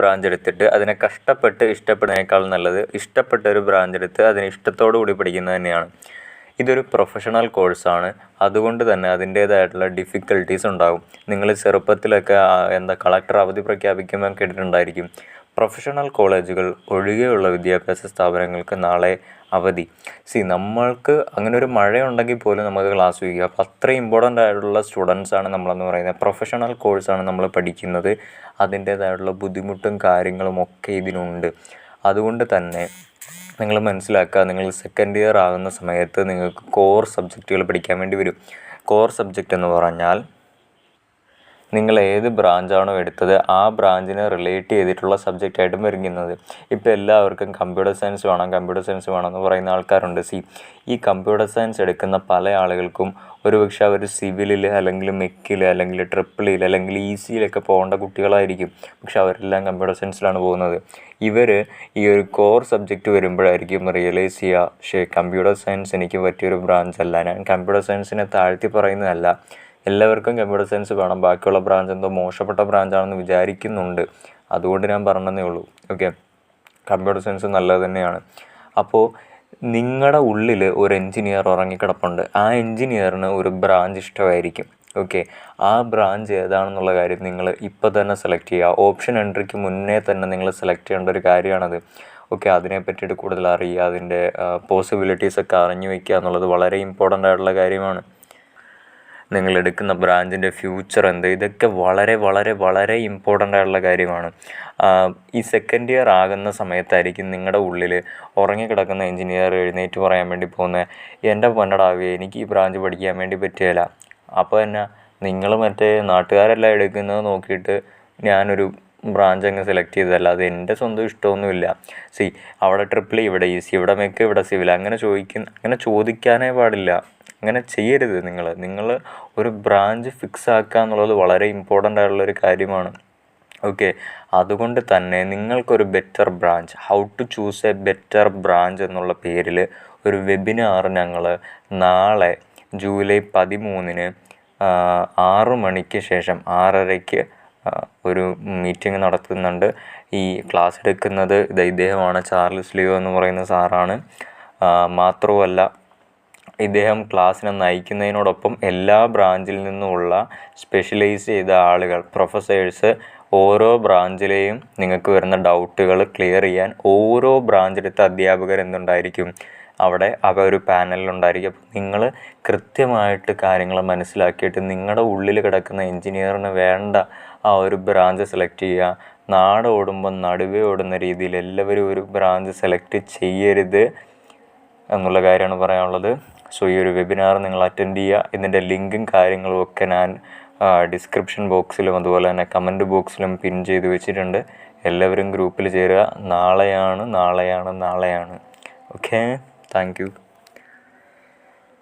Branch എടുത്തിട്ട് അതിനെ കഷ്ടപ്പെട്ട് ഇഷ്ടപ്പെടുന്നതിനേക്കാൾ നല്ലത് ഇഷ്ടപ്പെട്ട ഒരു ബ്രാഞ്ച് എടുത്ത് അതിനെ ഇഷ്ടത്തോടു കൂടി പഠിക്കുന്നത് തന്നെയാണ്. ഇതൊരു പ്രൊഫഷണൽ കോഴ്സാണ് അതുകൊണ്ട് തന്നെ അതിന്റേതായിട്ടുള്ള ഡിഫിക്കൽട്ടീസ് ഉണ്ടാകും. നിങ്ങൾ ചെറുപ്പത്തിലൊക്കെ എന്താ കളക്ടർ അവധി പ്രഖ്യാപിക്കുമ്പോൾ കേട്ടിട്ടുണ്ടായിരിക്കും. പ്രൊഫഷണൽ കോളേജുകൾ ഒഴികെയുള്ള വിദ്യാഭ്യാസ സ്ഥാപനങ്ങൾക്ക് നാളെ അവധി. സി നമ്മൾക്ക് അങ്ങനെ ഒരു മഴയുണ്ടെങ്കിൽ പോലും നമുക്ക് ക്ലാസ് വയ്ക്കുക. അപ്പോൾ അത്രയും ഇമ്പോർട്ടന്റ് ആയിട്ടുള്ള സ്റ്റുഡൻസാണ് നമ്മളെന്ന് പറയുന്നത്. പ്രൊഫഷണൽ കോഴ്സാണ് നമ്മൾ പഠിക്കുന്നത്. അതിന്റേതായിട്ടുള്ള ബുദ്ധിമുട്ടും കാര്യങ്ങളും ഒക്കെ ഇതിനുണ്ട്. അതുകൊണ്ട് തന്നെ നിങ്ങൾ മനസ്സിലാക്കുക നിങ്ങൾ സെക്കൻഡ് ഇയർ ആകുന്ന സമയത്ത് നിങ്ങൾക്ക് കോർ സബ്ജക്റ്റുകൾ പഠിക്കാൻ വേണ്ടി വരും. കോർ സബ്ജക്റ്റ് എന്ന് പറഞ്ഞാൽ നിങ്ങൾ ഏത് ബ്രാഞ്ചാണോ എടുത്തത് ആ ബ്രാഞ്ചിനെ റിലേറ്റ് ചെയ്തിട്ടുള്ള സബ്ജക്റ്റ് ആയിട്ടും വരുന്നത് ഇപ്പോൾ എല്ലാവർക്കും കമ്പ്യൂട്ടർ സയൻസ് വേണം കമ്പ്യൂട്ടർ സയൻസ് വേണം എന്ന് പറയുന്ന ആൾക്കാരുണ്ട്. സി ഈ കമ്പ്യൂട്ടർ സയൻസ് എടുക്കുന്ന പല ആളുകൾക്കും ഒരുപക്ഷെ അവർ സിവിലിൽ അല്ലെങ്കിൽ മെക്കിൽ അല്ലെങ്കിൽ ട്രിപ്പിളിൽ അല്ലെങ്കിൽ ഇ സിയിലൊക്കെ പോകേണ്ട കുട്ടികളായിരിക്കും. പക്ഷെ അവരെല്ലാം കമ്പ്യൂട്ടർ സയൻസിലാണ് പോകുന്നത്. ഇവർ ഈ ഒരു കോർ സബ്ജക്റ്റ് വരുമ്പോഴായിരിക്കും റിയലൈസ് ചെയ്യുക പക്ഷേ കമ്പ്യൂട്ടർ സയൻസ് എനിക്ക് പറ്റിയൊരു ബ്രാഞ്ച് അല്ല. ഞാൻ കമ്പ്യൂട്ടർ സയൻസിനെ താഴ്ത്തി പറയുന്നതല്ല. എല്ലാവർക്കും കമ്പ്യൂട്ടർ സയൻസ് വേണം. ബാക്കിയുള്ള ബ്രാഞ്ച് എന്തോ മോശപ്പെട്ട ബ്രാഞ്ചാണെന്ന് വിചാരിക്കുന്നുണ്ട്. അതുകൊണ്ട് ഞാൻ പറഞ്ഞതേ ഉള്ളൂ. ഓക്കെ കമ്പ്യൂട്ടർ സയൻസ് നല്ലത് തന്നെയാണ്. അപ്പോൾ നിങ്ങളുടെ ഉള്ളിൽ ഒരു എൻജിനീയർ ഉറങ്ങിക്കിടപ്പുണ്ട്. ആ എൻജിനീയറിന് ഒരു ബ്രാഞ്ച് ഇഷ്ടമായിരിക്കും. ഓക്കെ ആ ബ്രാഞ്ച് ഏതാണെന്നുള്ള കാര്യം നിങ്ങൾ ഇപ്പോൾ തന്നെ സെലക്ട് ചെയ്യുക ഓപ്ഷൻ എൻട്രിക്ക് മുന്നേ തന്നെ നിങ്ങൾ സെലക്ട് ചെയ്യേണ്ട ഒരു കാര്യമാണത്. ഓക്കെ അതിനെ പറ്റിയിട്ട് കൂടുതൽ അറിയുക അതിന്റെ പോസിബിലിറ്റീസ് ഒക്കെ അറിഞ്ഞു വയ്ക്കുക എന്നുള്ളത് വളരെ ഇമ്പോർട്ടന്റ് ആയിട്ടുള്ള കാര്യമാണ്. നിങ്ങൾ എടുക്കുന്ന ബ്രാഞ്ചിന്റെ ഫ്യൂച്ചർ എന്ത്? ഇതൊക്കെ വളരെ വളരെ വളരെ ഇമ്പോർട്ടന്റ് ആയിട്ടുള്ള കാര്യമാണ്. ഈ സെക്കൻഡ് ഇയർ ആകുന്ന സമയത്തായിരിക്കും നിങ്ങളുടെ ഉള്ളിൽ ഉറങ്ങിക്കിടക്കുന്ന എഞ്ചിനീയർ എഴുന്നേറ്റ് പറയാൻ വേണ്ടി പോകുന്നത് എന്റെ പൊന്നടാവേ എനിക്ക് ഈ ബ്രാഞ്ച് പഠിക്കാൻ വേണ്ടി പറ്റിയല്ല അപ്പോൾ തന്നെ നിങ്ങൾ മറ്റേ നാട്ടുകാരെല്ലാം എടുക്കുന്നത് നോക്കിയിട്ട് ഞാനൊരു ബ്രാഞ്ച് അങ്ങ് സെലക്ട് ചെയ്തതല്ല. അത് എന്റെ സ്വന്തം ഇഷ്ടമൊന്നുമില്ല. സി അവിടെ ട്രിപ്പിൾ ഇവിടെ ഈ സി ഇവിടെ മെക്ക് ഇവിടെ സിവിൽ അങ്ങനെ ചോദിക്കുന്ന അങ്ങനെ ചോദിക്കാനേ പാടില്ല. അങ്ങനെ ചെയ്യരുത് നിങ്ങൾ. നിങ്ങൾ ഒരു ബ്രാഞ്ച് ഫിക്സ് ആക്കുക എന്നുള്ളത് വളരെ ഇമ്പോർട്ടന്റ് ആയിട്ടുള്ള ഒരു കാര്യമാണ്. ഓക്കെ അതുകൊണ്ട് തന്നെ നിങ്ങൾക്കൊരു better branch how to choose a better branch എന്നുള്ള പേരിൽ ഒരു വെബിനാർ ഞങ്ങൾ നാളെ ജൂലൈ പതിമൂന്നിന് ആറു മണിക്ക് ശേഷം ആറരയ്ക്ക് ഒരു മീറ്റിംഗ് നടത്തുന്നുണ്ട്. ഈ ക്ലാസ് എടുക്കുന്നത് ഇദ്ദേഹമാണ് ചാർലിസ് ലിയോ എന്ന് പറയുന്ന സാറാണ്. മാത്രവുമല്ല ഇദ്ദേഹം ക്ലാസ്സിനെ നയിക്കുന്നതിനോടൊപ്പം എല്ലാ ബ്രാഞ്ചിൽ നിന്നുമുള്ള സ്പെഷ്യലൈസ് ചെയ്ത ആളുകൾ പ്രൊഫസേഴ്സ് ഓരോ ബ്രാഞ്ചിലെയും നിങ്ങൾക്ക് വരുന്ന ഡൗട്ടുകൾ ക്ലിയർ ചെയ്യാൻ ഓരോ ബ്രാഞ്ചിലത്തെ അധ്യാപകർ എന്തുണ്ടായിരിക്കും? അവിടെ അവ ഒരു പാനലിലുണ്ടായിരിക്കും അപ്പോൾ നിങ്ങൾ കൃത്യമായിട്ട് കാര്യങ്ങൾ മനസ്സിലാക്കിയിട്ട് നിങ്ങളുടെ ഉള്ളിൽ കിടക്കുന്ന എൻജിനീയറിന് വേണ്ട ആ ഒരു ബ്രാഞ്ച് സെലക്ട് ചെയ്യുക. നാട് ഓടുമ്പോൾ നടുവേ ഓടുന്ന രീതിയിൽ എല്ലാവരും ഒരു ബ്രാഞ്ച് സെലക്ട് ചെയ്യരുത് എന്നുള്ള കാര്യമാണ് പറയാനുള്ളത്. സോ ഈ ഒരു വെബിനാർ നിങ്ങൾ അറ്റൻഡ് ചെയ്യുക. ഇതിന്റെ ലിങ്കും കാര്യങ്ങളും ഒക്കെ ഞാൻ ഡിസ്ക്രിപ്ഷൻ ബോക്സിലും അതുപോലെ തന്നെ കമന്റ് ബോക്സിലും പിൻ ചെയ്ത് വെച്ചിട്ടുണ്ട്. എല്ലാവരും ഗ്രൂപ്പിൽ ചേരുക. നാളെയാണ് നാളെയാണ് നാളെയാണ്. Okay thank